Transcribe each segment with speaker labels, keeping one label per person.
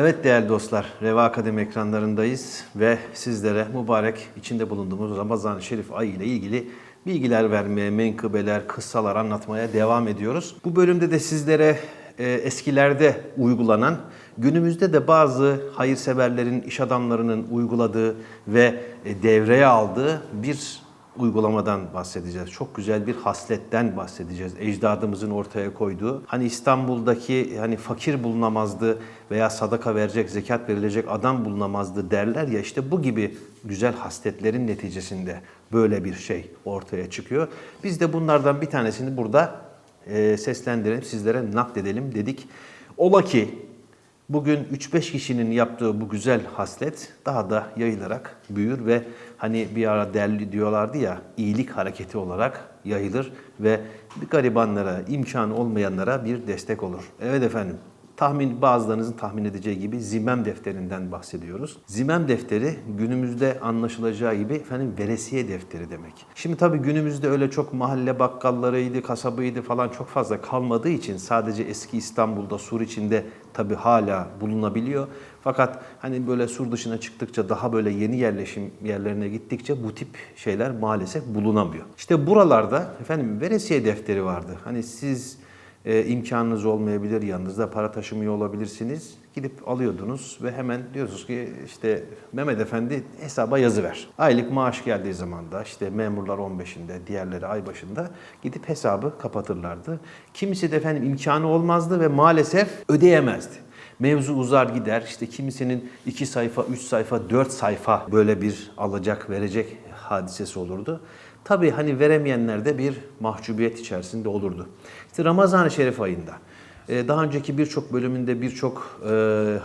Speaker 1: Evet değerli dostlar, Reva Akademi ekranlarındayız ve sizlere mübarek içinde bulunduğumuz Ramazan-ı Şerif ayı ile ilgili bilgiler vermeye, menkıbeler, kıssalar anlatmaya devam ediyoruz. Bu bölümde de sizlere e, eskilerde uygulanan, günümüzde de bazı hayırseverlerin, iş adamlarının uyguladığı ve e, devreye aldığı bir uygulamadan bahsedeceğiz. Çok güzel bir hasletten bahsedeceğiz. Ecdadımızın ortaya koyduğu. Hani İstanbul'daki hani fakir bulunamazdı veya sadaka verecek, zekat verilecek adam bulunamazdı derler ya işte bu gibi güzel hasletlerin neticesinde böyle bir şey ortaya çıkıyor. Biz de bunlardan bir tanesini burada e, seslendirelim, sizlere nakledelim dedik. Ola ki Bugün 3-5 kişinin yaptığı bu güzel haslet daha da yayılarak büyür ve hani bir ara derli diyorlardı ya iyilik hareketi olarak yayılır ve garibanlara, imkanı olmayanlara bir destek olur. Evet efendim. Tahmin bazılarınızın tahmin edeceği gibi zimem defterinden bahsediyoruz. Zimem defteri günümüzde anlaşılacağı gibi efendim veresiye defteri demek. Şimdi tabii günümüzde öyle çok mahalle bakkallarıydı, kasabıydı falan çok fazla kalmadığı için sadece eski İstanbul'da sur içinde tabii hala bulunabiliyor. Fakat hani böyle sur dışına çıktıkça daha böyle yeni yerleşim yerlerine gittikçe bu tip şeyler maalesef bulunamıyor. İşte buralarda efendim veresiye defteri vardı. Hani siz e, imkanınız olmayabilir, yanınızda para taşımıyor olabilirsiniz. Gidip alıyordunuz ve hemen diyorsunuz ki işte Mehmet Efendi hesaba yazıver. Aylık maaş geldiği zaman da işte memurlar 15'inde, diğerleri ay başında gidip hesabı kapatırlardı. Kimisi de efendim imkanı olmazdı ve maalesef ödeyemezdi. Mevzu uzar gider. İşte kimisinin 2 sayfa, 3 sayfa, 4 sayfa böyle bir alacak verecek hadisesi olurdu. Tabii hani veremeyenler de bir mahcubiyet içerisinde olurdu. İşte Ramazan-ı Şerif ayında e, daha önceki birçok bölümünde birçok e,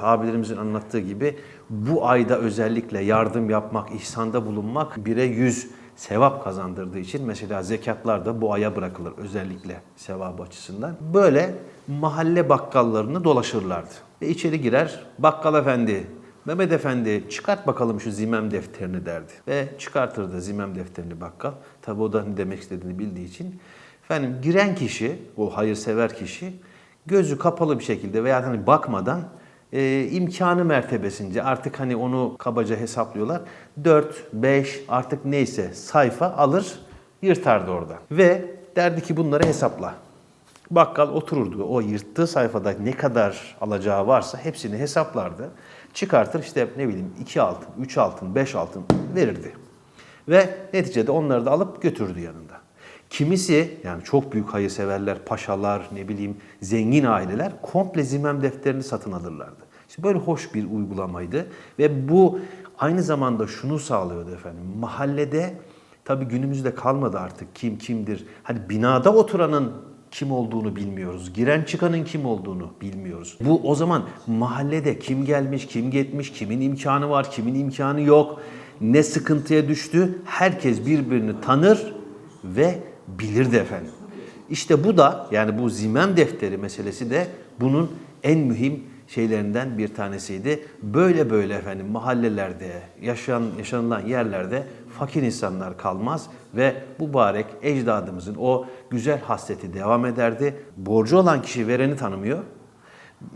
Speaker 1: abilerimizin anlattığı gibi bu ayda özellikle yardım yapmak, ihsanda bulunmak bire yüz sevap kazandırdığı için mesela zekatlar da bu aya bırakılır özellikle sevap açısından. Böyle mahalle bakkallarını dolaşırlardı. Ve içeri girer, bakkal efendi Mehmet Efendi çıkart bakalım şu zimem defterini derdi. Ve çıkartırdı zimem defterini bakkal. Tabi o da ne demek istediğini bildiği için. Efendim giren kişi, o hayırsever kişi gözü kapalı bir şekilde veya hani bakmadan e, imkanı mertebesince artık hani onu kabaca hesaplıyorlar. 4, 5 artık neyse sayfa alır yırtardı orada. Ve derdi ki bunları hesapla. Bakkal otururdu. O yırttığı sayfada ne kadar alacağı varsa hepsini hesaplardı. Çıkartır işte ne bileyim 2 altın, 3 altın, 5 altın verirdi. Ve neticede onları da alıp götürdü yanında. Kimisi yani çok büyük hayırseverler, paşalar, ne bileyim zengin aileler komple zimem defterini satın alırlardı. İşte böyle hoş bir uygulamaydı ve bu aynı zamanda şunu sağlıyordu efendim. Mahallede tabii günümüzde kalmadı artık kim kimdir. Hani binada oturanın kim olduğunu bilmiyoruz. Giren çıkanın kim olduğunu bilmiyoruz. Bu o zaman mahallede kim gelmiş, kim gitmiş, kimin imkanı var, kimin imkanı yok, ne sıkıntıya düştü herkes birbirini tanır ve bilirdi efendim. İşte bu da yani bu zimem defteri meselesi de bunun en mühim şeylerinden bir tanesiydi. Böyle böyle efendim mahallelerde, yaşayan, yaşanılan yerlerde fakir insanlar kalmaz ve mübarek ecdadımızın o güzel hasreti devam ederdi. Borcu olan kişi vereni tanımıyor.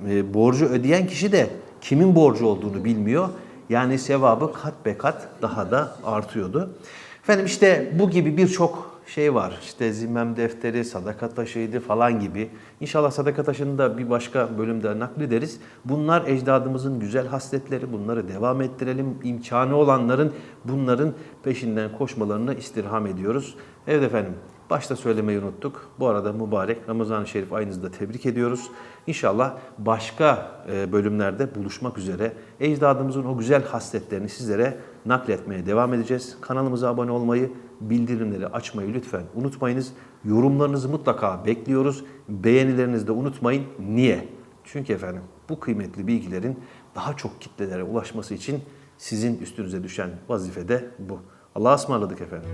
Speaker 1: E, borcu ödeyen kişi de kimin borcu olduğunu bilmiyor. Yani sevabı kat be kat daha da artıyordu. Efendim işte bu gibi birçok şey var. İşte zimmem defteri, sadaka taşıydı falan gibi. İnşallah sadaka taşını da bir başka bölümde naklederiz. Bunlar ecdadımızın güzel hasletleri. Bunları devam ettirelim. İmkanı olanların bunların peşinden koşmalarını istirham ediyoruz. Evet efendim. Başta söylemeyi unuttuk. Bu arada mübarek Ramazan-ı Şerif ayınızı da tebrik ediyoruz. İnşallah başka e, bölümlerde buluşmak üzere ecdadımızın o güzel hasletlerini sizlere nakletmeye devam edeceğiz. Kanalımıza abone olmayı, bildirimleri açmayı lütfen unutmayınız. Yorumlarınızı mutlaka bekliyoruz. Beğenilerinizi de unutmayın. Niye? Çünkü efendim bu kıymetli bilgilerin daha çok kitlelere ulaşması için sizin üstünüze düşen vazife de bu. Allah'a ısmarladık efendim.